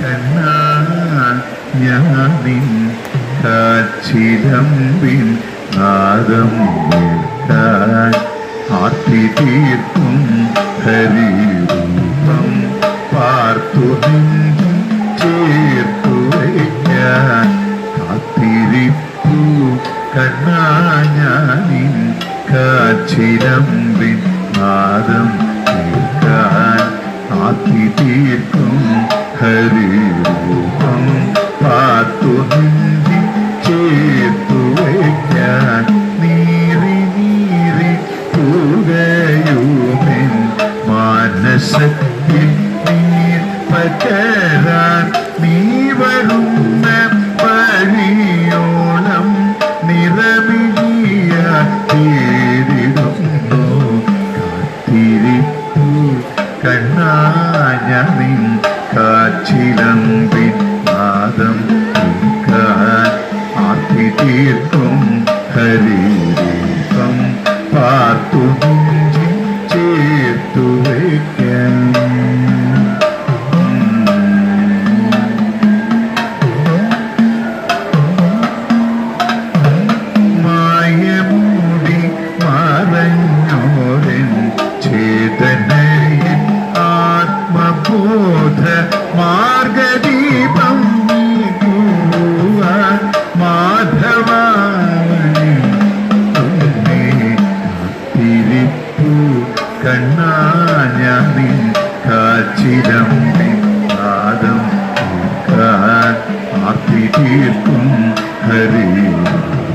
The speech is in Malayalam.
കണ്ണാ ഞാനിൻ കാച്ചിലമ്പിൻ കേൾക്കാൻ ആർത്തി തീർക്കും ഹരിരൂപം പാർത്തു നെഞ്ചും ചേർത്തു വയ്ക്കാൻ കാത്തിരിപ്പു കണ്ണാ ഞാനിൻ കാച്ചിലമ്പിൻ കേൾക്കാൻ ആത്തി തീർക്കും. ഹരിരൂപം പാത്തു നിന്തി ചേർത്തു വയ്ക്കാൻ നീറി നീറി പോകുകയുമെൻ മാനസത്തിൽ നീർ പകരാൻ നീ വരുന്ന വഴിയോളം നിറമിഴിയ തേടിടുന്നു കാത്തിരിപ്പു കണ്ണാഞ്ഞമിൻ കാച്ചിലമ്പിൻ ആർത്തി തീർക്കും ഹരിരൂപം പാർത്തു ചേർത്തു വയ്ക്കാം മായമൂടി ചേതനയിൽ മാർഗദീപം തുന്നേ കാത്തിരിപ്പു. കണ്ണാഞ്ഞാനിൻ കാച്ചിലമ്പിൻ നാദം കേൾക്കാൻ ആർത്തി തീർക്കും ഹരിരൂപം